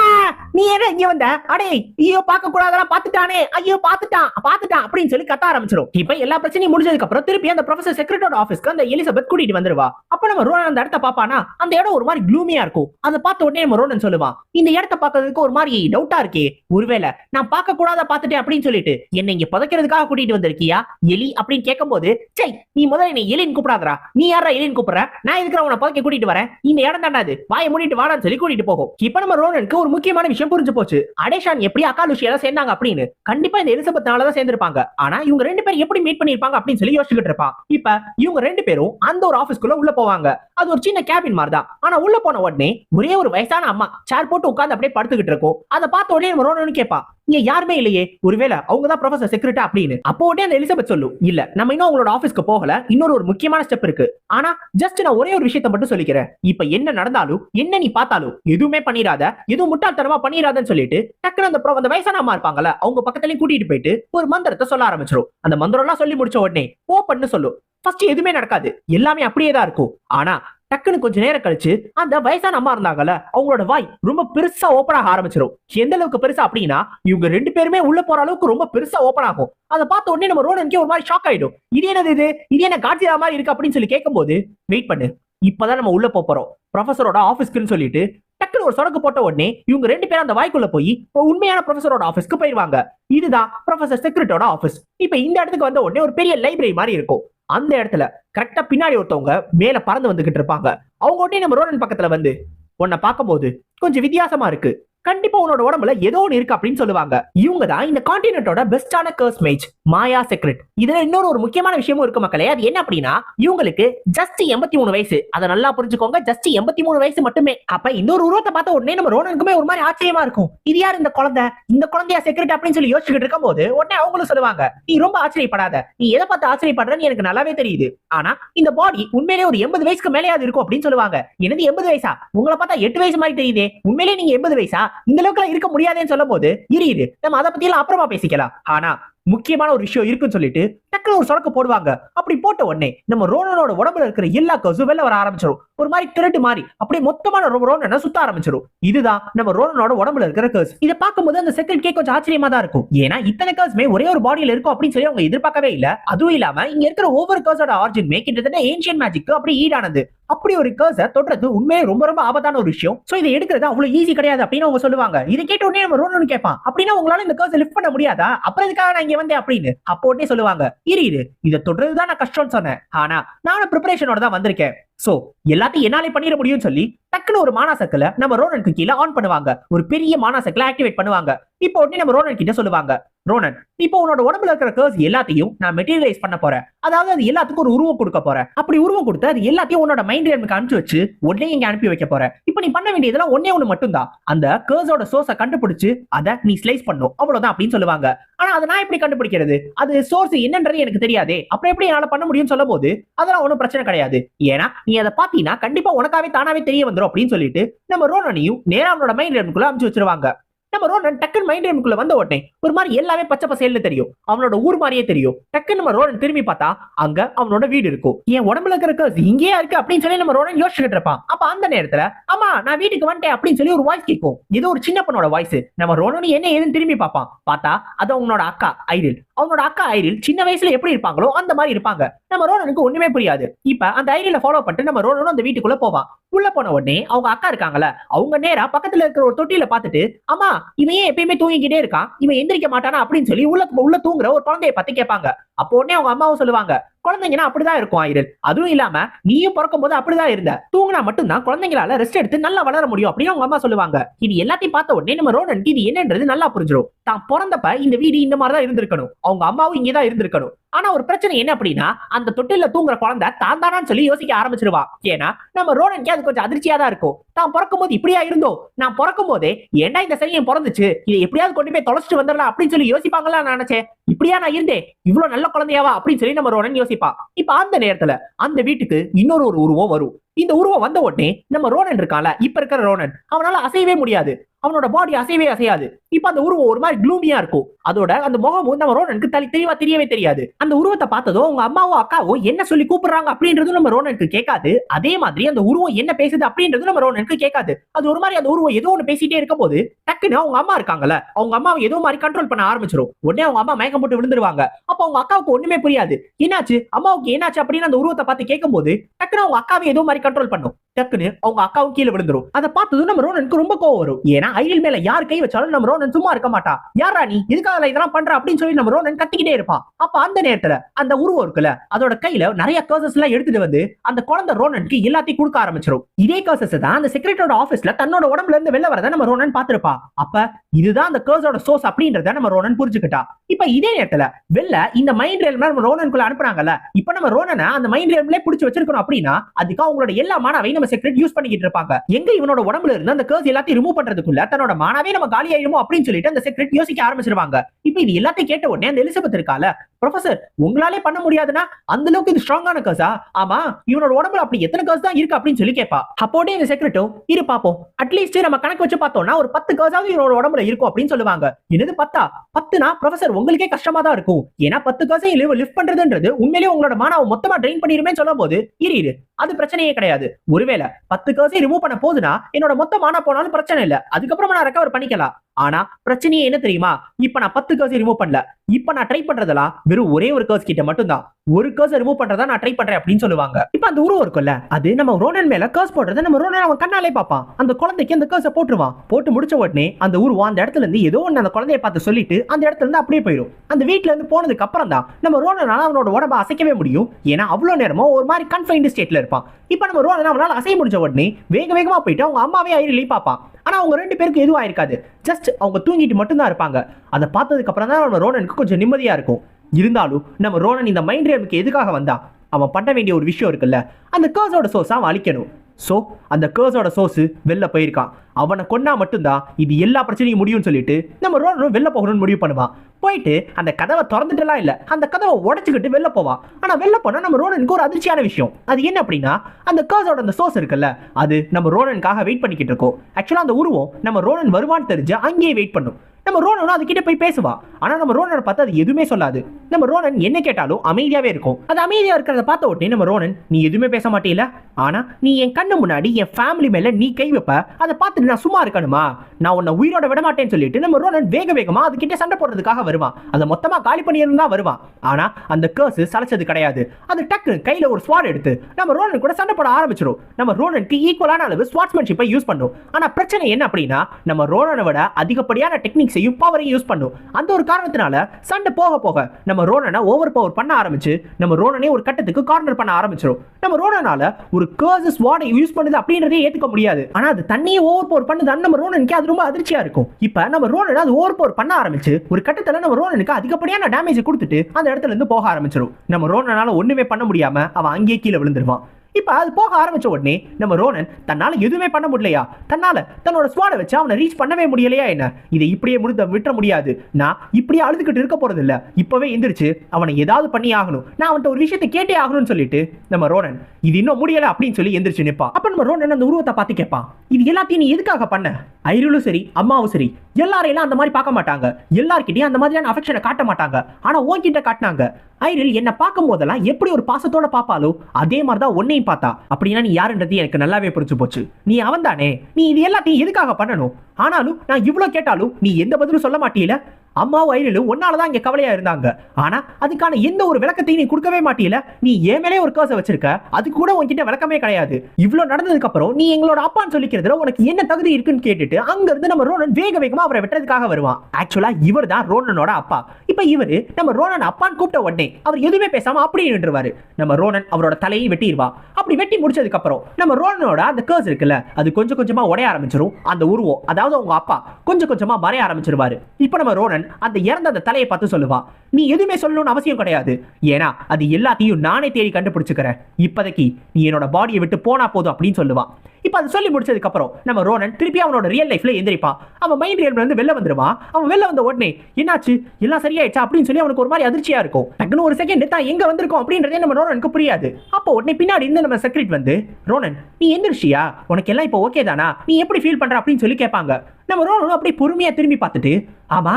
Speaker 1: நீ என்ன இங்க வந்த? அடே ஐயோ பார்க்க கூடாதான் பாத்துட்டானே ஐயோ பாத்துட்டான் பாத்துட்டான் அப்படின்னு சொல்லி கத்த ஆரம்பிச்சிடும் இப்ப எல்லா பிரச்சனையும் முடிஞ்சதுக்கு அப்புறம் திருப்பி அந்த ப்ரொஃபசர் செக்ரட்டரியோட ஆபீஸ்க்கு அந்த எலிசபெத் கூட்டிட்டு வந்துருவா. அப்ப நம்ம ரோனன் அந்த இடத்த பாப்பானா அந்த இடம் ஒரு மாதிரி க்ளூமியா இருக்கும். அதை பார்த்த உடனே நம்ம ரோனன் சொல்லுவான் இந்த இடத்த பாக்குறதுக்கு ஒரு மாதிரி டவுட்டா இருக்கே. ஒருவேளை நான் பார்க்க கூடாத பார்த்துட்டேன் அப்படின்னு சொல்லிட்டு என்ன இங்க புதைக்கிறதுக்காக கூட்டிட்டு வந்திருக்கியா? எலி? அப்படின்னு கேட்கும்போது சை நீ முதல்ல என்னை எலின்னு கூப்பிடாதரா நீ யாரா எலின்னு கூப்பிடுற? நான் இருக்கிற உன புதைக்க கூட்டிட்டு வரேன்? இந்த இடம் தாண்டாது வாயை மூடிட்டு வாடான்னு சொல்லி கூட்டிட்டு போகும். இப்ப நம்ம ரோனனுக்கு ஒரு முக்கியமான விஷயம் புரிஞ்சு போச்சு. அடேஷான் எப்படி அக்கா லுஷியெல்லாம் சேர்ந்தாங்க அப்படின்னு. கண்டிப்பா இந்த எலிசபெத்னால தான் சேர்ந்திருப்பாங்க. ஆனா இவங்க ரெண்டு பேரும் எப்படி மீட் பண்ணிருப்பாங்க அப்படின்னு சொல்லி யோசிச்சுக்கிட்டு இருப்பான். இப்ப இவங்க ரெண்டு பேரும் அந்த ஒரு ஆபீஸ்க்குள்ள உள்ள போவாங்க. அது ஒரு சின்ன கேபின் மாதிரி தான் ஆனா உள்ள போன உடனே ஒரே ஒரு வயசான அம்மா சேர் போட்டு உட்காந்து அப்படியே படுத்துக்கிட்டு இருக்கும் அதை பார்த்த உடனே நம்ம ரோனனு கேட்பா இங்க யாருமே இல்லையே ஒருவேளை அவங்க தான் ப்ரொஃபசர் செக்ரட்டா அப்படின்னு. அப்போ உடனே அந்த எலிசபெத் சொல்லும் இல்ல நம்ம இன்னும் அவங்களோட ஆபீஸ்க்கு போகல இன்னொரு ஒரு முக்கியமான ஸ்டெப் இருக்கு. ஆனா ஜஸ்ட் நான் ஒரே ஒரு விஷயத்த மட்டும் சொல்லிக்கிறேன். இப்ப என்ன நடந்தாலும் என்ன நீ பார்த்தாலும் எதுவுமே பண்ணிராத எதுவும் முட்டாள்தனமா பண்ணிராதன்னு சொல்லிட்டு டக்குனு அந்த அந்த வயசான அம்மா இருப்பாங்கல்ல அவங்க பக்கத்துலயும் கூட்டிட்டு போயிட்டு ஒரு மந்திரத்தை சொல்ல ஆரம்பிச்சிரும். அந்த மந்திரம் எல்லாம் சொல்லி முடிச்ச உடனே ஓ பண்ணு சொல்லும் ஃபர்ஸ்ட் எதுவுமே நடக்காது. எல்லாமே அப்படியே தான் இருக்கும். ஆனா டக்குன்னு கொஞ்ச நேரம் கழிச்சு அந்த வயசான அம்மா இருந்தாங்கல்ல அவங்களோட வாய் ரொம்ப பெருசா ஓப்பன் ஆக ஆரம்பிச்சிடும் எந்த அளவுக்கு பெருசா அப்படின்னா இவங்க ரெண்டு பேருமே உள்ள போற அளவுக்கு ரொம்ப பெருசா ஓப்பன் ஆகும். அதை பார்த்த உடனே நம்ம ரோனனுக்கே ஒரு மாதிரி ஷாக் ஆயிடும். இது என்னது இது? இது என்ன காட்சியா மாதிரி இருக்கு அப்படின்னு சொல்லி கேட்கும்போது வெயிட் பண்ணு. இப்பதான் நம்ம உள்ள போறோம். ப்ரொஃபஸரோட ஆபீஸ்க்குன்னு சொல்லிட்டு டக்குனு ஒரு சொடக்கு போட்ட உடனே இவங்க ரெண்டு பேரும் அந்த வாய்க்குள்ள போய் உண்மையான ப்ரொஃபஸரோட ஆஃபீஸ்க்கு போயிருவாங்க. இதுதான் ப்ரொஃபசர் செக்ரட்டரோட ஆஃபீஸ் இப்ப இந்த இடத்துக்கு வந்த உடனே ஒரு பெரிய லைப்ரரி மாதிரி இருக்கும். அந்த இடத்துல கரெக்டா பின்னாடி ஒருத்தவங்க மேல பறந்து வந்துகிட்டு இருப்பாங்க. அவங்க உடனே நம்ம ரோலன் பக்கத்துல வந்து உன்னை பார்க்கும்போது கொஞ்சம் வித்தியாசமா இருக்கு. கண்டிப்பா உன்னோட உடம்புல ஏதோ ஒன்று இருக்கு அப்படின்னு சொல்லுவாங்க. இவங்க தான் இந்த கான்டினென்ட்டோட பெஸ்டான கர்ஸ் மேஜ் மாயா செக்ரெட் இதுல இன்னொரு ஒரு முக்கியமான விஷயமும் இருக்கு மக்களே. அது என்ன அப்படின்னா இவங்களுக்கு ஜஸ்ட் எண்பத்தி மூணு வயசு. அதை நல்லா புரிஞ்சுக்கோங்க. ஜஸ்ட் எண்பத்தி மூணு வயசு மட்டுமே. அப்ப இன்னொரு உருவத்தை பார்த்த உடனே நம்ம ரோனனுக்குமே ஒரு மாதிரி ஆச்சரியமா இருக்கும். இது யார் இந்த குழந்தை? இந்த குழந்தையா செக்ரெட் அப்படின்னு சொல்லி யோசிச்சுக்கிட்டு இருக்கும்போது உடனே அவங்களும் சொல்லுவாங்க நீ ரொம்ப ஆச்சரியப்படாத. நீ எதை பார்த்து ஆச்சரியப்படுறன்னு எனக்கு நல்லாவே தெரியுது. ஆனா இந்த பாடி உண்மையிலே ஒரு எண்பது வயசுக்கு மேலேயாவது இருக்கும் அப்படின்னு சொல்லுவாங்க. என்னது எண்பது வயசா? உங்களை பார்த்தா எட்டு வயசு மாதிரி தெரியுதே. உண்மையிலே நீங்க எண்பது வயசா? இந்த அளவுக்கு இருக்க முடியாதுன்னு சொல்லும் போது இரு. நம்ம அதை பத்தி எல்லாம் அப்புறமா பேசிக்கலாம். ஆனா முக்கியமான ஒரு விஷயம் இருக்குன்னு சொல்லிட்டு டக்குனு ஒரு சொடக்கு போடுவாங்க. அப்படி போட்ட உடனே நம்ம ரோனனோட உடம்புல இருக்கிற எல்லா கசும் வெளில வர ஆரம்பிச்சிடும் ஒரு மாதிரி திருட்டு மாதிரி. அப்படியே மொத்தமான ரோனனை சுத்த ஆரம்பிச்சிடும் இதுதான் நம்ம ரோனனோட உடம்புல இருக்கிற கர்ஸ் இதை பார்க்கும்போது அந்த செக்கல் கே கொஞ்சம் ஆச்சரியமா தான் இருக்கும். ஏன்னா இத்தனை கர்ஸ்மே ஒரே ஒரு பாடியில இருக்கும் அப்படின்னு சொல்லி அவங்க எதிர்பார்க்கவே இல்ல. அதுவும் இல்லாம இங்க இருக்கிற ஒவ்வொரு கர்ஸோட ஆரிஜின்மே கிட்டத்தட்ட ஏன்ஷியன் மேஜிக்கு அப்படி ஈடானது. அப்படி ஒரு கேர்ஸை தொடுறது உண்மையே ரொம்ப ரொம்ப ஆபத்தான ஒரு விஷயம். ஸோ இதை எடுக்கிறது அவ்வளோ ஈஸி கிடையாது அப்படின்னு அவங்க சொல்லுவாங்க. இதை கேட்ட உடனே நம்ம ரோனு கேட்பான். அப்படின்னா உங்களால இந்த கேர்ஸை லிஃப்ட் பண்ண முடியாதா? அப்புறம் இதுக்காக நான் இங்கே வந்தேன் அப்படின்னு? அப்போ உடனே சொல்லுவாங்க இரு இரு. இதை தொடுறதுதான் நான் கஷ்டம்னு சொன்னேன். ஆனா நானும் ப்ரிப்பரேஷனோட தான் வந்திருக்கேன். சோ எல்லாத்தையும் என்னாலே பண்ணிட முடியும்னு சொல்லி டக்குனு ஒரு மானா நம்ம ரோனனுக்கு கீழே ஆன் பண்ணுவாங்க. ஒரு பெரிய மானா ஆக்டிவேட் பண்ணுவாங்க. இப்போ உடனே நம்ம ரோனன் கிட்ட சொல்லுவாங்க ரோனன் இப்போ உன்னோட உடம்புல இருக்கிற கர்ஸ் எல்லாத்தையும் நான் மெட்டீரியலைஸ் பண்ண போறேன். அதாவது அது எல்லாத்துக்கும் ஒரு உருவம் கொடுக்க போறேன். அப்படி உருவம் கொடுத்து அது எல்லாத்தையும் உன்னோட மைண்ட் எனக்கு அனுப்பிச்சு வச்சு உடனே இங்க அனுப்பி வைக்க போறேன். இப்போ நீ பண்ண வேண்டியதெல்லாம் ஒன்னே ஒண்ணு மட்டும்தான். அந்த கர்ஸோட சோர்ஸை கண்டுபிடிச்சு அதை நீ ஸ்லைஸ் பண்ணும் அவ்வளவுதான் அப்படின்னு சொல்லுவாங்க. ஆனா அதை நான் எப்படி கண்டுபிடிக்கிறது? அது சோர்ஸ் என்னன்றது எனக்கு தெரியாதே. அப்புறம் எப்படி என்னால பண்ண முடியும்னு சொல்லும் போது அதெல்லாம் ஒன்றும் பிரச்சனை கிடையாது. ஏன்னா நீ அதை பாத்தீங்கன்னா கண்டிப்பா உனக்காவே தானாவே தெரிய வந்துரும் அப்படின்னு சொல்லிட்டு நம்ம ரோனனையும் நேரா அவனோட மைண்ட் ரேமுக்குள்ள அனுப்பிச்சு வச்சிருவாங்க. நம்ம ரோனன் டக்குன்னு மைண்ட் ரேமுக்குள்ள வந்த உடனே ஒரு மாதிரி எல்லாமே பச்சை பசேல்னு தெரியும். அவனோட ஊர் மாதிரியே தெரியும். டக்குன்னு நம்ம ரோனன் திரும்பி பார்த்தா அங்க அவனோட வீடு இருக்கும். என் உடம்புல இருக்கிற இங்கேயா இங்கேயே இருக்கு அப்படின்னு சொல்லி நம்ம ரோனன் யோசிச்சுட்டு இருப்பான். அப்ப அந்த நேரத்துல ஆமா நான் வீட்டுக்கு வந்துட்டேன் அப்படின்னு சொல்லி ஒரு வாய்ஸ் கேட்கும். இது ஒரு சின்ன பொண்ணோட வாய்ஸ் நம்ம ரோனன் என்ன ஏதுன்னு திரும்பி பார்ப்பான். பார்த்தா அது அவனோட அக்கா ஐரில். அவனோட அக்கா ஐரில் சின்ன வயசுல எப்படி இருப்பாங்களோ அந்த மாதிரி இருப்பாங்க. நம்ம ரோனனுக்கு ஒண்ணுமே புரியாது. இப்ப அந்த ஐரில ஃபாலோ பண்ணிட்டு நம்ம ரோனனும் அந்த வீட்டுக்குள்ள போவான். உள்ள போன உடனே அவங்க அக்கா இருக்காங்கல்ல அவங்க நேரா பக்கத்துல இருக்கிற ஒரு தொட்டியில பார்த்துட்டு அம்மா இவன் ஏன் எப்பயுமே தூங்கிக்கிட்டே இருக்கான்? இவன் எந்திரிக்க மாட்டானா அப்படின்னு சொல்லி உள்ள உள்ள தூங்குற ஒரு குழந்தைய பத்தி கேட்பாங்க. அப்போ உடனே அவங்க அம்மாவும் சொல்லுவாங்க குழந்தைங்கன்னா அப்படிதான் இருக்கும் ஆயிரல். அதுவும் இல்லாம நீயும் பிறக்கும் போது அப்படிதான் இருந்த. தூங்கினா மட்டும்தான் குழந்தைங்களால ரெஸ்ட் எடுத்து நல்லா வளர முடியும் அப்படின்னு அவங்க அம்மா சொல்லுவாங்க. இது எல்லாத்தையும் பார்த்த உடனே நம்ம ரோனனுக்கு இது என்னன்றது நல்லா புரிஞ்சிடும் தான் பிறந்தப்ப இந்த வீடு இந்த மாதிரி தான் இருந்திருக்கணும். அவங்க அம்மாவும் இங்கதான் இருந்திருக்கணும். ஆனா ஒரு பிரச்சனை என்ன அப்படின்னா அந்த தொட்டில தூங்குற குழந்தை தான் தானான்னு சொல்லி யோசிக்க ஆரம்பிச்சிருவா. ஏன்னா நம்ம ரோனனுக்கு அது கொஞ்சம் அதிர்ச்சியா தான் இருக்கும். தான் பிறக்கும் போது இப்படியா இருந்தோம். நான் பிறக்கும் போதே ஏன்டா இந்த சையம் பிறந்துச்சு? இதை எப்படியாவது கொண்டு போய் தொலைச்சிட்டு வந்துடலாம் அப்படின்னு சொல்லி யோசிப்பாங்களா நான் நினைச்சேன். இப்படியா நான் இருந்தேன். இவ்வளவு நல்ல குழந்தையாவா அப்படின்னு சொல்லி நம்ம ரோனன் யோசிப்பான் இப்ப அந்த நேரத்துல அந்த வீட்டுக்கு இன்னொரு ஒரு உருவம் வரும். இந்த உருவம் வந்த உடனே நம்ம ரோனன் இருக்கான்ல இப்ப இருக்கிற ரோனன் அவனால அசையவே முடியாது. அவனோட பாடி அசையவே அசையாது. இப்ப அந்த உருவம் ஒரு மாதிரி க்ளூமியா இருக்கும். அதோட அந்த முகமும் நம்ம ரோனனுக்கு தனி தெளிவா தெரியவே தெரியாது. அந்த உருவத்தை பார்த்ததும் உங்க அம்மாவோ அக்காவும் என்ன சொல்லி கூப்பிடுறாங்க அப்படின்றதும் நம்ம ரோனனுக்கு கேட்காது. அதே மாதிரி அந்த உருவம் என்ன பேசுது அப்படின்றதும் நம்ம ரோனனுக்கு கேட்காது. அது ஒரு மாதிரி அந்த உருவம் ஏதோ ஒண்ணு பேசிட்டே இருக்கும் போது டக்குன்னு அவங்க அம்மா இருக்காங்கல்ல அவங்க அம்மாவை ஏதோ மாதிரி கண்ட்ரோல் பண்ண ஆரம்பிச்சிடும் உடனே அவங்க அம்மா மயக்கம் போட்டு விழுந்துருவாங்க. அப்ப அவங்க அக்காவுக்கு ஒண்ணுமே புரியாது. என்னாச்சு? அம்மாவுக்கு என்னாச்சு அப்படின்னு அந்த உருவத்தை பார்த்து கேட்கும்போது டக்குன்னு அவங்க அக்காவை ஏதோ மாதிரி கண்ட்ரோல் பண்ணும். டக்குன்னு அவங்க அக்காவும் கீழே விழுந்துரும். அதை பார்த்ததும் நம்ம ரோனனுக்கு ரொம்ப கோவம் வரும். ஏன்னா ஐரில் மேல யார் கை வச்சாலும் நம்ம ரோனன் சும்மா இருக்க மாட்டா. யாரா நீ? இதுக்காக இதெல்லாம் பண்ற? அப்படின்னு சொல்லி நம்ம ரோனன் கத்திக்கிட்டே இருப்பான். அப்ப அந்த நேரத்துல அந்த உருவம் இருக்குல்ல அதோட கையில நிறைய கர்சஸ் எல்லாம் எடுத்துட்டு வந்து அந்த குழந்தை ரோனனுக்கு எல்லாத்தையும் கொடுக்க ஆரம்பிச்சிடும் இதே கர்சஸ் தான் அந்த செக்ரட்டரோட ஆபீஸ்ல தன்னோட உடம்புல இருந்து வெளில வரத நம்ம ரோனன் பாத்திருப்பா அப்ப இதுதான் அந்த கர்ஸோட சோர்ஸ் அப்படின்றத நம்ம ரோனன் புரிஞ்சுக்கிட்டா. இப்ப இதே நேரத்துல வெளில இந்த மைண்ட் ரேல் நம்ம ரோனனுக்குள்ள அனுப்புறாங்கல்ல இப்ப நம்ம ரோனனை அந்த மைண்ட் ரேல்லே பிடிச்சு வச்சிருக்கணும் அப்படின்னா அதுக்கு அவங்களோட எல்லா மாணவையும் நம்ம செக்ரெட் யூஸ் பண்ணிக்கிட்டு இருப்பாங்க. எங்க இவனோட உடம்புல இருந்து அந்த கேர்ஸ் எல்லாத்தையும் ரிமூவ் பண்றதுக்குள்ள தன்னோட மானாவே நம்ம காலி ஆயிருமோ அப்படின்னு சொல்லிட்டு அந்த செக்ரெட் யோசிக்க ஆரம்பிச்சிருவாங்க. இப்போ இது எல்லாத்தையும் கேட்ட உடனே அந்த எலிசபெத் இருக்கால ப்ரொஃபசர் உங்களாலே பண்ண முடியாதுன்னா அந்த அளவுக்கு இது ஸ்ட்ராங்கான கேர்ஸா ஆமா இவனோட உடம்புல அப்படி எத்தனை கேர்ஸ் தான் இருக்கு? அப்படின்னு சொல்லி கேட்பா அப்போடே இந்த செக்ரெட்டும் இரு பாப்போம். அட்லீஸ்ட் நம்ம கணக்கு வச்சு பார்த்தோம்னா ஒரு பத்து கேர்ஸாவது இவனோட உடம்புல இருக்கும் அப்படின்னு சொல்லுவாங்க. என்னது பத்தா? பத்துனா ப்ரொஃபசர் உங்களுக்கே கஷ்டமா தான் இருக்கும். ஏன்னா பத்து கர்ஸையும் லிஃப்ட் பண்றதுன்றது உண்மையிலேயே உங்களோட மானாவை மொத்தமா ட்ரெயின் பண்ணிருமே சொல்லும் போது இரு இரு. அது பிரச்சனையே கிடையாது. ஒருவேளை பத்து கர்ஸையும் ரிமூவ் பண்ண போதுனா என்னோட மொத்த மானா போனாலும் பிரச்சனை இல்ல. அதுக்கப்புறமா நான் ரெக்கவர் பண்ணிக்கலாம். ஆனா பிரச்சனையே என்ன தெரியுமா? இப்ப நான் பத்து கர்ஸ் ரிமூவ் பண்ணல. இப்ப நான் ட்ரை பண்றதெல்லாம் வெறும் ஒரே ஒரு கர்ஸ் கிட்ட மட்டும்தான். ஒரு கர்ஸ் ரிமூவ் பண்றதா நான் ட்ரை பண்றேன் அப்படின்னு சொல்லுவாங்க. இப்ப அந்த உருவம் இருக்குல்ல அது நம்ம ரோனன் மேல கர்ஸ் போடுறத நம்ம ரோனன் அவன் கண்ணாலே பார்ப்பான். அந்த குழந்தைக்கு அந்த கர்ஸை போட்டுருவான். போட்டு முடிச்ச உடனே அந்த உருவம் அந்த இடத்துல இருந்து ஏதோ ஒன்று அந்த குழந்தைய பார்த்து சொல்லிட்டு அந்த இடத்துல இருந்து அப்படியே போயிடும் அந்த வீட்டுல இருந்து போனதுக்கு அப்புறம் தான் நம்ம ரோனனால அவனோட உடம்ப அசைக்கவே முடியும். ஏன்னா அவ்வளவு நேரமும் ஒரு மாதிரி கன்ஃபைன்டு ஸ்டேட்ல இருப்பான். இப்ப நம்ம ரோனன் அவனால அசைய முடிச்ச உடனே வேக வேகமா போயிட்டு அவங்க அம்மாவே ஐரிலி பார்ப்பான். ஆனால் அவங்க ரெண்டு பேருக்கு எதுவும் இருக்காது ஜஸ்ட் அவங்க தூங்கிட்டு மட்டும்தான் இருப்பாங்க. அதை பார்த்ததுக்கப்புறம் தான் நம்ம ரோனனுக்கு கொஞ்சம் நிம்மதியாக இருக்கும். இருந்தாலும் நம்ம ரோனன் இந்த மைண்ட் ரேமுக்கு எதுக்காக வந்தால் அவன் பண்ண வேண்டிய ஒரு விஷயம் இருக்குல்ல. அந்த கேர்ஸோட சோர்ஸ் அவன் அழிக்கணும். ஸோ அந்த கேர்ஸோட சோர்ஸ் வெளில போயிருக்கான். அவனை கொன்னா மட்டும்தான் இது எல்லா பிரச்சனையும் முடியும்னு சொல்லிட்டு நம்ம ரோனனும் வெளில போகணும்னு முடிவு பண்ணுவான். போயிட்டு அந்த கதவை திறந்துட்டுலாம் இல்லை. அந்த கதவை உடச்சிக்கிட்டு வெளில போவான். ஆனால் வெளில போனால் நம்ம ரோனனுக்கு ஒரு அதிர்ச்சியான விஷயம். அது என்ன அப்படின்னா அந்த கேர்ஸோட அந்த சோர்ஸ் இருக்குல்ல அது நம்ம ரோனனுக்காக வெயிட் பண்ணிக்கிட்டு இருக்கோம். ஆக்சுவலாக அந்த உருவம் நம்ம ரோனன் வருவான்னு தெரிஞ்சு அங்கேயே வெயிட் பண்ணும். நம்ம ரோனனும் அதுக்கிட்ட போய் பேசுவா. ஆனா நம்ம ரோனனை பார்த்து அது எதுவுமே சொல்லாது. நம்ம ரோனன் என்ன கேட்டாலும் அமைதியாவே இருக்கும். அது அமைதியா இருக்கிறத பார்த்த உடனே நம்ம ரோனன் நீ எதுவுமே பேச மாட்டேல? ஆனா நீ என் கண்ணு முன்னாடி என் ஃபேமிலி மேல நீ கை வைப்ப. அதை பார்த்துட்டு நான் சும்மா இருக்கணுமா? நான் உன்னை உயிரோட விட மாட்டேன்னு சொல்லிட்டு நம்ம ரோனன் வேக வேகமா அதுக்கிட்ட சண்டை போடுறதுக்காக வருவான். அதை மொத்தமா காலி பண்ணியிருந்து தான் வருவான். ஆனா அந்த கேர்ஸ் சலைச்சது கிடையாது. அது டக்கு கையில ஒரு ஸ்வாட் எடுத்து நம்ம ரோனன் கூட சண்டை போட ஆரம்பிச்சிடும் நம்ம ரோனனுக்கு ஈக்குவலான அளவு ஸ்வாட்ஸ்மேன்ஷிப்பை யூஸ் பண்ணும். ஆனா பிரச்சனை என்ன அப்படின்னா நம்ம ரோனனை விட அதிகப்படியான டெக்னிக்ஸ் டெக்னிக்ஸையும் பவரையும் யூஸ் பண்ணும் அந்த ஒரு காரணத்தினால சண்டை போக போக நம்ம ரோனனை ஓவர் பவர் பண்ண ஆரம்பிச்சு நம்ம ரோனனே ஒரு கட்டத்துக்கு கார்னர் பண்ண ஆரம்பிச்சிடும் நம்ம ரோனனால ஒரு கேர்சஸ் வார்டை யூஸ் பண்ணுது அப்படின்றதே ஏத்துக்க முடியாது. ஆனா அது தண்ணியை ஓவர் பவர் பண்ணுதான் நம்ம ரோனனுக்கு அது ரொம்ப அதிர்ச்சியா இருக்கும். இப்ப நம்ம ரோனன் அது ஓவர் பவர் பண்ண ஆரம்பிச்சு ஒரு கட்டத்துல நம்ம ரோனனுக்கு அதிகப்படியான டேமேஜ் கொடுத்துட்டு அந்த இடத்துல இருந்து போக ஆரம்பிச்சிடும் நம்ம ரோனனால ஒண்ணுமே பண்ண முடியாம அவன் அங்கேயே கீழே விழுந்துருவான். இப்போ அது போக ஆரம்பிச்ச உடனே நம்ம ரோனன் தன்னால் எதுவுமே பண்ண முடியலையா? தன்னால் தன்னோட ஸ்வாடை வச்சு அவனை ரீச் பண்ணவே முடியலையா என்ன? இதை இப்படியே முடிந்த விட்டுற முடியாது. நான் இப்படியே அழுதுகிட்டு இருக்க போகிறதில்ல இப்போவே இப்பவே எந்திரிச்சு அவனை ஏதாவது பண்ணி ஆகணும். நான் அவன்கிட்ட ஒரு விஷயத்தை கேட்டே ஆகணும்னு சொல்லிட்டு நம்ம ரோனன் இது இன்னும் முடியலை அப்படின்னு சொல்லி எந்திரிச்சு நிற்பான் அப்போ நம்ம ரோனன் அந்த உருவத்தை பார்த்து கேட்பான். இது எல்லாத்தையும் நீ எதுக்காக பண்ண? ஐரியலும் சரி அம்மாவும் சரி. எல்லாரையெல்லாம் அந்த மாதிரி பார்க்க மாட்டாங்க. எல்லார்கிட்டையும் அந்த மாதிரியான அஃபெக்ஷனை காட்ட மாட்டாங்க. ஆனா உன்கிட்ட காட்டினாங்க. ஐரில் என்ன பார்க்கும் போதெல்லாம் எப்படி ஒரு பாசத்தோட பாப்பாலோ அதே மாதிரி தான் உன்னையும் பார்த்தா. அப்படின்னா நீ யாருன்றது எனக்கு நல்லாவே புரிஞ்சு போச்சு. நீ அவன் தானே நீ இது எல்லாத்தையும் எதுக்காக பண்ணணும்? ஆனாலும் நான் இவ்வளவு கேட்டாலும் நீ எந்த பதிலும் சொல்ல மாட்டீல? அம்மாவும் ஒன்னால ஒன்னாலதான் இங்க கவலையா இருந்தாங்க. ஆனா அதுக்கான எந்த ஒரு விளக்கத்தையும் நீ கொடுக்கவே மாட்டியல. நீ ஏன் மேலே ஒரு கேர்ஸை வச்சிருக்க. அது கூட உன்கிட்ட விளக்கமே கிடையாது. இவ்வளவு நடந்ததுக்கு அப்புறம் நீ எங்களோட அப்பான்னு சொல்லிக்கிறதுல உனக்கு என்ன தகுதி இருக்குன்னு கேட்டுட்டு அங்க இருந்து நம்ம ரோனன் வேக வேகமா அவரை வெட்டுறதுக்காக வருவான். ஆக்சுவலா இவர் தான் ரோனனோட அப்பா. இப்ப இவரு நம்ம ரோனன் அப்பான்னு கூப்பிட்ட உடனே அவர் எதுவுமே பேசாம அப்படியே நின்றுவாரு. நம்ம ரோனன் அவரோட தலையை வெட்டிடுவா அப்படி வெட்டி முடிச்சதுக்கு அப்புறம் நம்ம ரோனனோட அந்த கேர்ஸ் இருக்குல்ல அது கொஞ்சம் கொஞ்சமா உடைய ஆரம்பிச்சிரும். அந்த உருவம் அதாவது அவங்க அப்பா கொஞ்சம் கொஞ்சமா மறைய ஆரம்பிச்சிருவாரு. இப்ப நம்ம ரோனன் அந்த இறந்த அந்த தலையை பார்த்து சொல்லுவா நீ எதுவுமே சொல்லணும்னு அவசியம் கிடையாது. ஏன்னா அது எல்லாத்தையும் நானே தேடி கண்டுபிடிச்சுக்கிறேன். இப்போதைக்கு நீ என்னோட பாடியை விட்டு போனா போதும் அப்படின்னு சொல்லுவான் இப்போ அது சொல்லி முடிச்சதுக்கப்புறம் நம்ம ரோனன் திருப்பி அவனோட ரியல் லைஃப்ல எந்திரிப்பான் அவன் மைண்ட் ரியல் வந்து வெளில வந்துருவான் அவன் வெளில வந்த உடனே என்னாச்சு? எல்லாம் சரியாயிடுச்சா? அப்படின்னு சொல்லி அவனுக்கு ஒரு மாதிரி அதிர்ச்சியா இருக்கும். டக்குன்னு ஒரு செகண்ட் தான் எங்க வந்திருக்கோம் அப்படின்றதே நம்ம ரோனனுக்கு புரியாது. அப்போ உடனே பின்னாடி இருந்து நம்ம செக்ரெட் வந்து ரோனன் நீ எந்திரிச்சியா? உனக்கு எல்லாம் இப்போ ஓகே தானா? நீ எப்படி ஃபீல் பண்ற? அப்படின்னு சொல்லி கேட்பாங்க. நம்ம ரோனனும் அப்படியே பொறுமையா திரும்பி பார்த்துட்டு ஆமா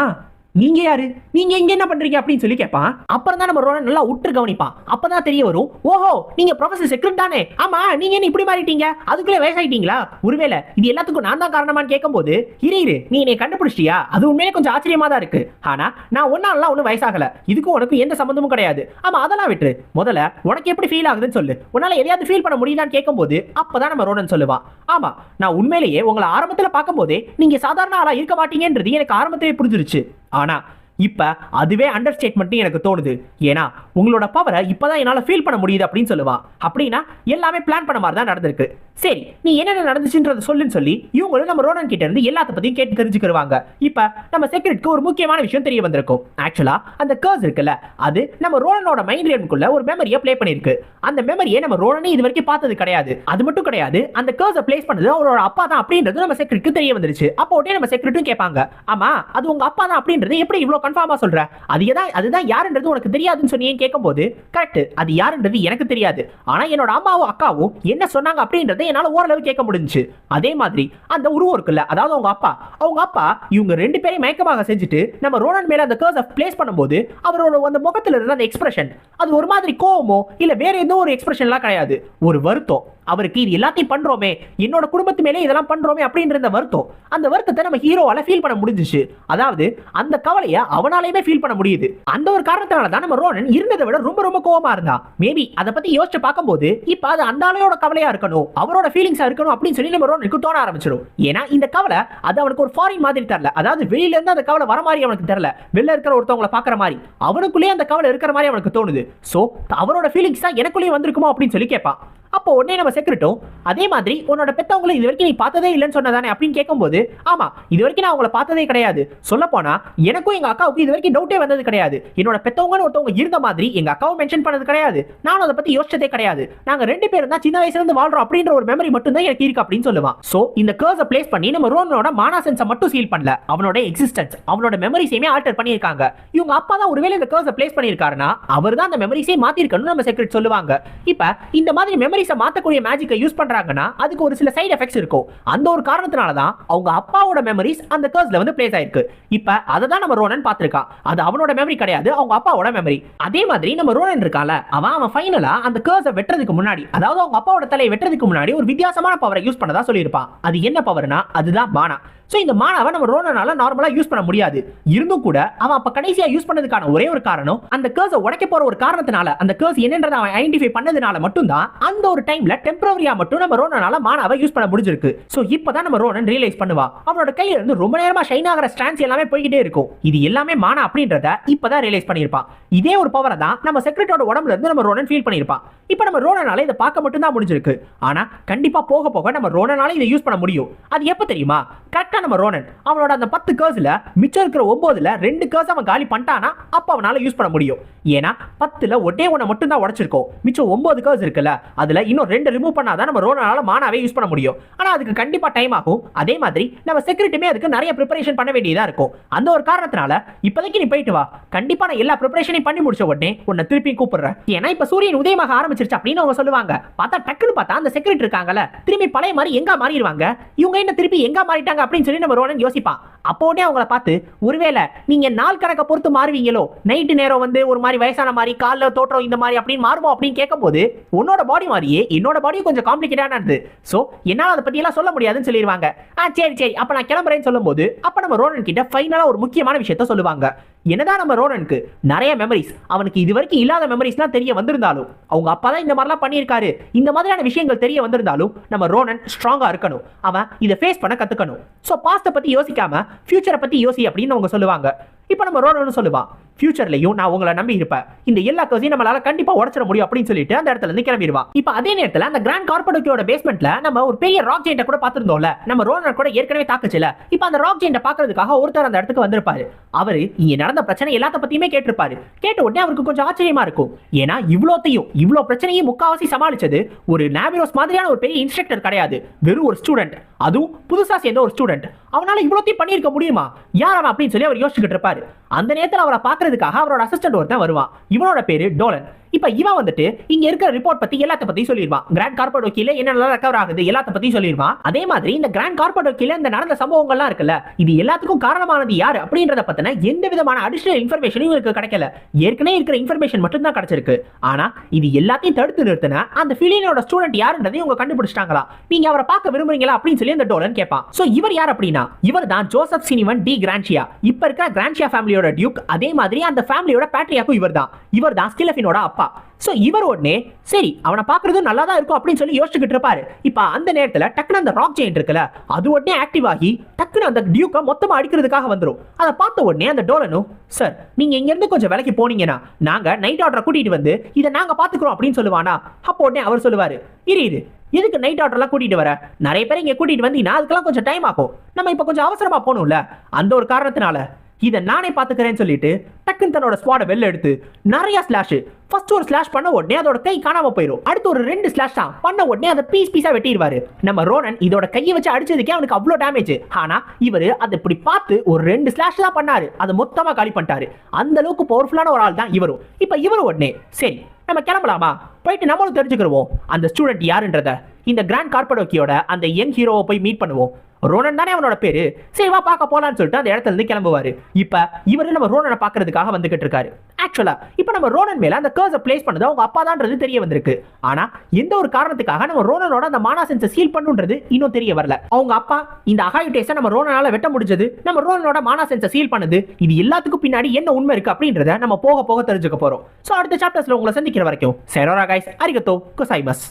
Speaker 1: நீங்க யாரு? நீங்க இங்க என்ன பண்றீங்க அப்படின்னு சொல்லி கேட்பான் அப்புறம் தான் நம்ம ரோனன் நல்லா உற்று கவனிப்பான். அப்பதான் தெரிய வரும். ஓஹோ நீங்க ப்ரொஃபசர் செக்ரட் தானே. ஆமா நீங்க என்ன இப்படி மாறிட்டீங்க? அதுக்குள்ளே வயசாயிட்டீங்களா? ஒருவேளை இது எல்லாத்துக்கும் நான் தான் காரணமான்னு கேட்கும்போது இரு இரு நீ என்னை கண்டுபிடிச்சிட்டியா? அது உண்மையிலே கொஞ்சம் ஆச்சரியமா தான் இருக்கு. ஆனா நான் ஒன்னாலாம் ஒன்றும் வயசாகல. இதுக்கும் உனக்கு எந்த சம்பந்தமும் கிடையாது. ஆமா அதெல்லாம் விட்டு முதல்ல உனக்கு எப்படி ஃபீல் ஆகுதுன்னு சொல்லு. உன்னால எதையாவது ஃபீல் பண்ண முடியுதான்னு கேட்கும்போது அப்பதான் நம்ம ரோனன் சொல்லுவான் ஆமா நான் உண்மையிலேயே உங்களை ஆரம்பத்துல பார்க்கும்போதே நீங்க சாதாரண ஆளா இருக்க மாட்டீங்கன்றது எனக்கு ஆரம்பத்திலே புரிஞ்சிருச்சு. ஆனா இப்ப அதுவே அண்டர் எனக்கு தோணுது. ஏன்னா உங்களோட பவரை இப்பதான் என்னால ஃபீல் பண்ண முடியுது அப்படின்னு சொல்லுவா. அப்படின்னா எல்லாமே பிளான் பண்ண மாதிரி தான் நடந்திருக்கு. சரி நீ என்னென்ன நடந்துச்சுன்றத சொல்லுன்னு சொல்லி இவங்களும் நம்ம ரோனன் கிட்ட இருந்து எல்லாத்த பத்தியும் கேட்டு தெரிஞ்சுக்கிடுவாங்க இப்ப நம்ம செக்ரெட்க்கு ஒரு முக்கியமான விஷயம் தெரிய வந்திருக்கும். ஆக்சுவலா அந்த கர்ஸ் இருக்குல்ல அது நம்ம ரோனனோட மைண்ட் ரேம்குள்ள ஒரு மெமரியை ப்ளே பண்ணிருக்கு அந்த மெமரியை நம்ம ரோனனே இது வரைக்கும் பார்த்தது கிடையாது. அது மட்டும் கிடையாது அந்த கர்ஸை பிளேஸ் பண்ணது அவரோட அப்பா தான் அப்படின்றது நம்ம செக்ரெட்க்கு தெரிய வந்துருச்சு. அப்போ உடனே நம்ம செக்ரெட்டும் கேட்பாங்க ஆமா அது உங்க அப்பா தான் அப்படின்றது எப்படி இவ்வளவு கன்ஃபார்மா சொல்ற? அது எதான் அதுதான் யாருன்றது உனக்கு தெரியாதுன்னு சொன்னீங்க கேட்கும்போது கரெக்ட் அது யாருன்றது எனக்கு தெரியாது. ஆனா என்னோட அம்மாவும் அக்காவும் என்ன சொன்னாங்க அப்படின்றத என்னால ஓரளவு கேட்க முடிஞ்சுச்சு. அதே மாதிரி அந்த உருவம் இருக்குல்ல அதாவது அவங்க அப்பா அவங்க அப்பா இவங்க ரெண்டு பேரையும் மயக்கமாக செஞ்சுட்டு நம்ம ரோனன் மேலே அந்த கர்ஸை பிளேஸ் பண்ணும்போது அவரோட அந்த முகத்துல இருந்த அந்த எக்ஸ்பிரஷன் அது ஒரு மாதிரி கோவமோ இல்லை வேற எந்த ஒரு எக்ஸ்பிரஷன்லாம் கிடையாது. ஒரு வருத்தம். அவருக்கு இது எல்லாத்தையும் பண்றோமே என்னோட குடும்பத்து மேலே இதெல்லாம் பண்றோமே அப்படின்ற அந்த வருத்தம் அந்த வருத்தத்தை நம்ம ஹீரோவால ஃபீல் பண்ண முடிஞ்சுச்சு. அதாவது அந்த கவலையை அவனாலையுமே ஃபீல் பண்ண முடியுது. அந்த ஒரு காரணத்தினால தான் நம்ம ரோனன் இருந்ததை விட ரொம்ப ரொம்ப கோவமா இருந்தா. மேபி அதை பத்தி யோசிச்சு பார்க்கும்போது இப்ப அது அந்த ஆளையோட கவலையா இருக்கணும் அவரோட ஃபீலிங்ஸா இருக்கணும் அப்படின்னு சொல்லி நம்ம ரோனனுக்கு தோண ஆரம்பிச்சிடும் ஏன்னா இந்த கவலை அது அவனுக்கு ஒரு ஃபாரின் மாதிரி தெரியல அதாவது வெளியில இருந்து அந்த கவலை வர மாதிரி அவனுக்கு தெரியல வெளில இருக்கிற ஒருத்தவங்களை பாக்குற மாதிரி. அவனுக்குள்ளேயே அந்த கவலை இருக்கிற மாதிரி அவனுக்கு தோணுது. சோ அவரோட ஃபீலிங்ஸ் தான் எனக்குள்ளேயே வந்திருக்குமோ அப்படின்னு சொல்லி கேட்பான். அப்போ உடனே நம்ம செக்ரட்டும் அதே மாதிரி உன்னோட பெத்தவங்களை இது வரைக்கும் நீ பார்த்ததே இல்லைன்னு சொன்னதானே அப்படின்னு கேட்கும்போது ஆமா இது வரைக்கும் நான் அவங்கள பார்த்ததே கிடையாது. சொல்ல போனா எனக்கும் எங்க அக்காவுக்கும் இது வரைக்கும் டவுட்டே வந்தது கிடையாது. என்னோட பெத்தவங்கன்னு ஒருத்தவங்க இருந்த மாதிரி எங்க அக்காவும் மென்ஷன் பண்ணது கிடையாது. நானும் அதை பத்தி யோசிச்சதே கிடையாது. நாங்க ரெண்டு பேரும் தான் சின்ன வயசுல இருந்து வாழ்றோம் அப்படின்ற ஒரு மெமரி மட்டும் தான் எனக்கு இருக்கு அப்படின்னு சொல்லுவான். சோ இந்த கேர்ஸ பிளேஸ் பண்ணி நம்ம ரோனோட மானா சென்ஸை மட்டும் சீல் பண்ணல. அவனோட எக்ஸிஸ்டன்ஸ் அவனோட மெமரிஸையுமே ஆல்டர் பண்ணியிருக்காங்க. இவங்க அப்பா தான் ஒருவேளை இந்த கர்ஸை பிளேஸ் பண்ணியிருக்காருன்னா அவர் தான் அந்த மெமரிஸே மாத்திருக்கணும்னு நம்ம செக்ரெட் சொல்லுவாங்க. இப்ப இந்த மாதிரி மெமரி மெமரிஸை மாற்றக்கூடிய மேஜிக்கை யூஸ் பண்றாங்கன்னா அதுக்கு ஒரு சில சைடு எஃபெக்ட்ஸ் இருக்கும். அந்த ஒரு காரணத்தினால தான் அவங்க அப்பாவோட மெமரிஸ் அந்த கர்ஸ்ல வந்து பிளேஸ் ஆயிருக்கு. இப்ப அதை தான் நம்ம ரோனன் பார்த்திருக்கான் அது அவனோட மெமரி கிடையாது அவங்க அப்பாவோட மெமரி அதே மாதிரி நம்ம ரோனன் இருக்கான்ல அவன் அவன் ஃபைனலா அந்த கர்ஸை வெட்டுறதுக்கு முன்னாடி அதாவது அவங்க அப்பாவோட தலையை வெட்டுறதுக்கு முன்னாடி ஒரு வித்தியாசமான பவரை யூஸ் பண்ணதா சொல்லியிருப்பான். அது என்ன பவர்னா அதுதான் பானா. ஸோ இந்த மானாவை நம்ம ரோனனால நார்மலா யூஸ் பண்ண முடியாது. இருந்தும் கூட அவன் அப்போ கடைசியா யூஸ் பண்ணதுக்கான ஒரே ஒரு காரணம் அந்த கேர்ஸை உடைக்க போற ஒரு காரணத்தினால அந்த கேர்ஸ் என்னன்றதை அவன் ஐடென்டிஃபை பண்ணதுனால மட்டும்தான் அந்த ஒரு டைம்ல டெம்பரரியா மட்டும் நம்ம ரோனனால மானாவை யூஸ் பண்ண முடிஞ்சிருக்கு. ஸோ இப்பதான் நம்ம ரோனன் ரியலைஸ் பண்ணுவா. அவனோட கையில இருந்து ரொம்ப நேரமா ஷைன் ஆகிற ஸ்டான்ஸ் எல்லாமே போய்கிட்டே இருக்கும். இது எல்லாமே மானா அப்படின்றத இப்பதான் ரியலைஸ் பண்ணியிருப்பான் இதே ஒரு பவரை தான் நம்ம செக்ரெட்டோட உடம்புல இருந்து நம்ம ரோனன் ஃபீல் பண்ணியிருப்பான் இப்போ நம்ம ரோனனால இதை பார்க்க மட்டும்தான் முடிஞ்சிருக்கு. ஆனா கண்டிப்பாக போக போக நம்ம ரோனனால இதை யூஸ் பண்ண முடியும். அது எப்போ தெரியுமா? கரெக்டாக நம்ம ரோனன் அவனோட அந்த பத்து கேர்ஸ்ல மிச்சம் இருக்கிற ஒம்போதில் ரெண்டு கேர்ஸ் அவன் காலி பண்ணிட்டானா அப்போ அவனால் யூஸ் பண்ண முடியும். ஏன்னா பத்தில் ஒட்டே ஒன்றை மட்டும்தான் உடச்சிருக்கோம். மிச்சம் ஒம்பது கேர்ஸ் இருக்குல்ல அதில் இன்னும் ரெண்டு ரிமூவ் பண்ணாதான் நம்ம ரோனனால மானாவே யூஸ் பண்ண முடியும். ஆனால் அதுக்கு கண்டிப்பாக டைம் ஆகும். அதே மாதிரி நம்ம செக்யூரிட்டியுமே அதுக்கு நிறைய ப்ரிப்பரேஷன் பண்ண வேண்டியதாக இருக்கும். அந்த ஒரு காரணத்தினால இப்போதைக்கு நீ போயிட்டு வா. கண்டிப்பாக நான் எல்லா ப்ரிப்பரேஷனையும் பண்ணி முடிச்ச உடனே உன்னை திருப்பி கூப்பிடுறேன். ஏன்னா இப்போ சூரியன் உதயமாக ஆரம்பிச்சிருச்சு அப்படின்னு அவங்க சொல்லுவாங்க. பார்த்தா டக்குன்னு பார்த்தா அந்த செக்யூரிட்டி இருக்காங்கல்ல திரும்பி பழைய மாதிரி எங்க மாறிடுவாங்க? இவங்க என்ன திருப்பி எங்க மாறிட்டாங்க அப்படின்னு சொல்லி நம்ம ரோனன் யோசிப்பான் அப்போ உடனே அவங்கள பார்த்து ஒருவேளை நீங்க நாள் கணக்க பொறுத்து மாறுவீங்களோ? நைட்டு நேரம் வந்து ஒரு மாதிரி வயசான மாதிரி காலில் தோற்றம் இந்த மாதிரி அப்படின்னு மாறுவோம் அப்படின்னு கேட்கும்போது உன்னோட பாடி மாதிரியே என்னோட பாடியும் கொஞ்சம் காம்ப்ளிகேட்டானது ஸோ என்னால் அதை பற்றியெல்லாம் சொல்ல முடியாதுன்னு சொல்லிடுவாங்க. ஆ சரி சரி. அப்போ நான் கிளம்புறேன்னு சொல்லும்போது அப்போ நம்ம ரோனன் கிட்ட ஃபைனலாக ஒரு முக்கியமான விஷயத்த சொல்லுவாங்க. என்னதான் நம்ம ரோனனுக்கு நிறைய மெமரிஸ் அவனுக்கு இது வரைக்கும் இல்லாத மெமரிஸ்லாம் தெரிய வந்திருந்தாலும் அவங்க அப்பா தான் இந்த மாதிரிலாம் பண்ணியிருக்காரு. இந்த மாதிரியான விஷயங்கள் தெரிய வந்திருந்தாலும் நம்ம ரோனன் ஸ்ட்ராங்கா இருக்கணும். அவன் இதை ஃபேஸ் பண்ண கத்துக்கணும். ஸோ பாஸ்ட்டை பத்தி யோசிக்காம ஃபியூச்சரை பத்தி யோசி அப்படின்னு அவங்க சொல்லுவாங்க. இப்போ நம்ம ரோனன் சொல்லுவான் ஃபியூச்சர்லையும் நான் உங்களை நம்பி இருப்பேன். இந்த எல்லா கர்ஸையும் நம்மளால கண்டிப்பா உடச்சிட முடியும் அப்படின்னு சொல்லிட்டு அந்த இடத்துல இருந்து கிளம்பிடுவா. இப்போ அதே நேரத்தில் அந்த கிராண்ட் கார்படோக்கியோட பேஸ்மெண்ட்ல நம்ம ஒரு பெரிய ராக் ஜெயிண்ட கூட பார்த்திருந்தோம்ல நம்ம ரோனர் கூட ஏற்கனவே தாக்குச்சுல இப்போ அந்த ராக் ஜெயிண்ட பாக்குறதுக்காக ஒருத்தர் அந்த இடத்துக்கு வந்திருப்பாரு. அவரு இங்க நடந்த பிரச்சனை எல்லாத்த பத்தியுமே கேட்டிருப்பாரு. கேட்ட உடனே அவருக்கு கொஞ்சம் ஆச்சரியமா இருக்கும். ஏன்னா இவ்வளோத்தையும் இவ்வளோ பிரச்சனையும் முக்காவாசி சமாளிச்சது ஒரு நாபிரோஸ் மாதிரியான ஒரு பெரிய இன்ஸ்ட்ரக்டர் கிடையாது. வெறும் ஒரு ஸ்டூடெண்ட் அதுவும் புதுசா சேர்ந்த ஒரு ஸ்டூடெண்ட் அவனால இவ்வளோத்தையும் பண்ணியிருக்க முடியுமா? யார் அவன் அப்படின்னு சொல்லி அவர் யோசிச்சுக்கிட்டு இருப்பாரு. அந்த நேரத்தில் அவரை பார்க்கறதுக்காக அவரோட அசிஸ்டன்ட் ஒருத்தன் வருவான். இவனோட பேரு டோலன். இப்போ இவன் வந்துட்டு இங்க இருக்கிற ரிப்போர்ட் பத்தி எல்லாத்த பத்தி சொல்லிடுவான் கிராண்ட் கார்பரேட் வக்கீல என்ன ரெக்கவர் ஆகுது எல்லாத்த பத்தி சொல்லிடுவான் அதே மாதிரி இந்த கிராண்ட் கார்படோக்கில இந்த நடந்த சம்பவங்கள்லாம் இருக்குல்ல இது எல்லாத்துக்கும் காரணமானது யாரு அப்படின்றத பத்தின எந்த விதமான அடிஷனல் இன்ஃபர்மேஷனும் இவங்களுக்கு கிடைக்கல. ஏற்கனவே இருக்கிற இன்ஃபர்மேஷன் மட்டும் தான் கிடைச்சிருக்கு. ஆனா இது எல்லாத்தையும் தடுத்து நிறுத்தின அந்த ஃபிலினோட ஸ்டூடெண்ட் யாருன்றதையும் இவங்க கண்டுபிடிச்சிட்டாங்களா? நீங்க அவரை பார்க்க விரும்புறீங்களா அப்படின்னு சொல்லி அந்த டோலன் கேட்பான். சோ இவர் யார் அப்படின்னா இவர் தான் ஜோசப் சினிவன் டி கிரான்ஷியா இப்ப இருக்கிற கிரான்ஷியா ஃபேமிலியோட டியூக் அதே மாதிரி அந்த ஃபேமிலியோட பேட்ரியாக்கும் இவர் தான் இவர் தான் ஸ்கிலஃபினோட அப்பா. ஸோ இவர் உடனே சரி அவனை பார்க்கறதும் நல்லா தான் இருக்கும் அப்படின்னு சொல்லி யோசிச்சுக்கிட்டு இருப்பாரு. இப்போ அந்த நேரத்துல டக்குனு அந்த ராக் ஜெயின் இருக்குல்ல அது உடனே ஆக்டிவ் ஆகி டக்குனு அந்த டியூக்கை மொத்தமா அடிக்கிறதுக்காக வந்துரும். அதை பார்த்த உடனே அந்த டோலனும் சார் நீங்க இங்க இருந்து கொஞ்சம் விலைக்கு போனீங்கன்னா நாங்க நைட் ஆர்டரை கூட்டிட்டு வந்து இதை நாங்க பார்த்துக்குறோம் அப்படின்னு சொல்லுவானா. அப்போ உடனே அவர் சொல்லுவாரு இரு இரு எதுக்கு நைட் ஆர்டர்லாம் கூட்டிட்டு வர? நிறைய பேர் இங்கே கூட்டிட்டு வந்தீங்கன்னா அதுக்கெல்லாம் கொஞ்சம் டைம் ஆகும். நம்ம இப்போ கொஞ்சம் அவசரமா போகணும்ல. அந்த ஒரு காரணத்தினால இதை நானே பார்த்துக்கிறேன்னு சொல்லிட்டு டக்குன்னு தன்னோட ஸ்வாடை வெளில எடுத்து நிறைய ஸ்லாஷ் ஃபர்ஸ்ட் ஒரு ஸ்லாஷ் பண்ண உடனே அதோட கை காணாம போயிடும் அடுத்து ஒரு ரெண்டு ஸ்லாஷ் தான் பண்ண உடனே அதை பீஸ் பீஸா வெட்டிடுவாரு. நம்ம ரோனன் இதோட கையை வச்சு அடிச்சதுக்கே அவனுக்கு அவ்வளோ டேமேஜ் ஆனா இவர் அதை இப்படி பார்த்து ஒரு ரெண்டு ஸ்லாஷ் தான் பண்ணாரு. அதை மொத்தமா காலி பண்ணிட்டாரு. அந்த அளவுக்கு பவர்ஃபுல்லான ஒரு ஆள் தான் இவரும். இப்போ இவரு உடனே சரி நம்ம கிளம்பலாமா? போயிட்டு நம்மளும் தெரிஞ்சுக்கிறோம் அந்த ஸ்டூடெண்ட் யாருன்றத? இந்த கிராண்ட் கார்படோக்கியோட அந்த யங் ஹீரோவை போய் மீட் பண்ணுவோம். ரோனன் தானே அவனோட பேரு? சரி வா பார்க்க போலான்னு சொல்லிட்டு அந்த இடத்துல இருந்து கிளம்புவாரு. இப்ப இவரு நம்ம ரோனனை பார்க்கறதுக்காக வந்துகிட்டு இருக்காரு. ஆக்சுவலா இப்ப நம்ம ரோனன் மேல அந்த கர்ஸை பிளேஸ் பண்ணது அவங்க அப்பா தான்ன்றது தெரிய வந்திருக்கு. ஆனா எந்த ஒரு காரணத்துக்காக நம்ம ரோனனோட அந்த மானா சென்ஸை சீல் பண்ணுன்றது இன்னும் தெரிய வரல. அவங்க அப்பா இந்த அகாயுட்டேஸை நம்ம ரோனனால வெட்ட முடிஞ்சது. நம்ம ரோனனோட மானா சென்ஸை சீல் பண்ணுது. இது எல்லாத்துக்கும் பின்னாடி என்ன உண்மை இருக்கு அப்படின்றத நம்ம போக போக தெரிஞ்சுக்க போறோம். சோ அடுத்த சாப்டர்ஸ்ல உங்களை சந்திக்கிற வரைக்கும் செரோரா கைஸ் அரிகத்தோ குசைமஸ்